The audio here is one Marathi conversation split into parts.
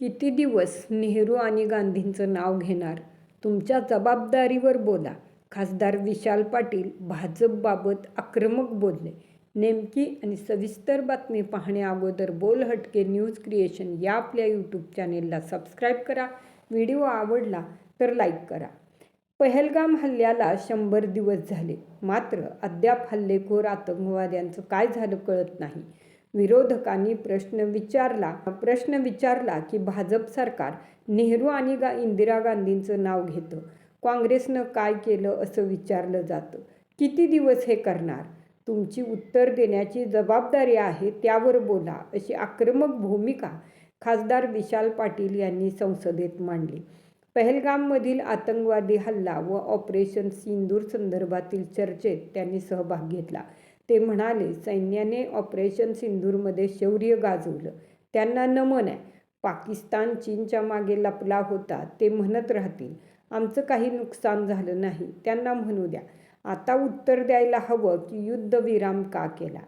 किती दिवस नेहरू आणि गांधींचं नाव घेणार? तुमच्या जबाबदारीवर बोला. खासदार विशाल पाटील भाजपबाबत आक्रमक बोलले नेमकी आणि सविस्तर बातमी पाहण्याअगोदर बोल हटके न्यूज क्रिएशन या आपल्या यूट्यूब चॅनेलला सबस्क्राईब करा. व्हिडिओ आवडला तर लाईक करा. पहलगाम हल्ल्याला शंभर दिवस झाले. मात्र अद्याप हल्लेखोर आतंकवाद्यांचं काय झालं कळत नाही. विरोधकांनी प्रश्न विचारला. प्रश्न विचारला की भाजप सरकार नेहरू आणि गा इंदिरा गांधींचं नाव घेतं. काँग्रेसनं काय केलं असं विचारलं जातं. किती दिवस हे करणार? तुमची उत्तर देण्याची जबाबदारी आहे त्यावर बोला अशी आक्रमक भूमिका खासदार विशाल पाटील यांनी संसदेत मांडली. पहलगाममधील आतंकवादी हल्ला व ऑपरेशन सिंदूर संदर्भातील चर्चेत त्यांनी सहभाग घेतला. ते म्हणाले सैन्याने ऑपरेशन सिंदूरमध्ये शौर्य गाजवलं. त्यांना नमन आहे. पाकिस्तान चीनच्या मागे लपला होता ते म्हणत राहतील. आमचं काही नुकसान झालं नाही. त्यांना म्हणू द्या. आता उत्तर द्यायला हवं की युद्धविराम का केला?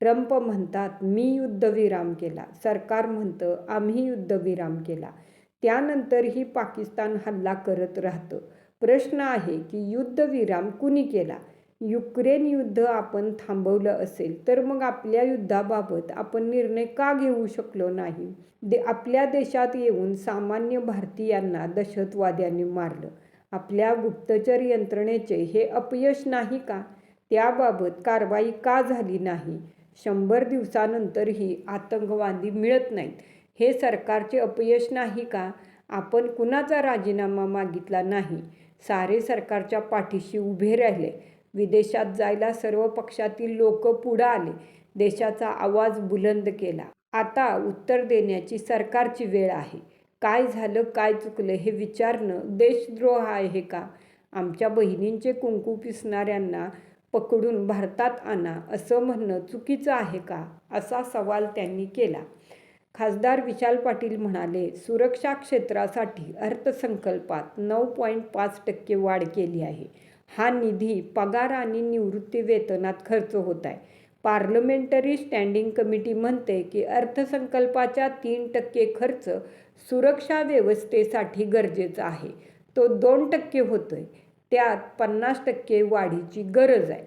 ट्रम्प म्हणतात मी युद्धविराम केला. सरकार म्हणतं आम्ही युद्धविराम केला. त्यानंतरही पाकिस्तान हल्ला करत राहतं. प्रश्न आहे की युद्धविराम कुणी केला? युक्रेन युद्ध आपण थांबवलं असेल तर मग आपल्या युद्धाबाबत आपण निर्णय का घेऊ शकलो नाही? दे आपल्या देशात येऊन सामान्य भारतीयांना दहशतवाद्यांनी मारलं. आपल्या गुप्तचर यंत्रणेचे हे अपयश नाही का? त्याबाबत कारवाई का झाली नाही? शंभर दिवसानंतरही आतंकवादी मिळत नाहीत. हे सरकारचे अपयश नाही का? आपण कुणाचा राजीनामा मागितला नाही? सारे सरकारच्या पाठीशी उभे राहिले. विदेशात जायला सर्व पक्षातील लोक पुढं आले. देशाचा आवाज बुलंद केला. आता उत्तर देण्याची सरकारची वेळ आहे. काय झालं काय चुकलं हे विचारणं देशद्रोह आहे का? आमच्या बहिणींचे कुंकू पिसणाऱ्यांना पकडून भारतात आणा असं म्हणणं चुकीचं आहे का? असा सवाल त्यांनी केला. खासदार विशाल पाटील म्हणाले सुरक्षा क्षेत्रासाठी अर्थसंकल्पात नऊ पॉईंट पाच टक्के वाढ केली आहे. हा निधी पगार आणि निवृत्ती वेतनात खर्च होत आहे. पार्लमेंटरी स्टँडिंग कमिटी म्हणते की अर्थसंकल्पाच्या तीन टक्के खर्च सुरक्षा व्यवस्थेसाठी गरजेचा आहे. तो दोन टक्के होतोय. त्यात पन्नास टक्के वाढीची गरज आहे.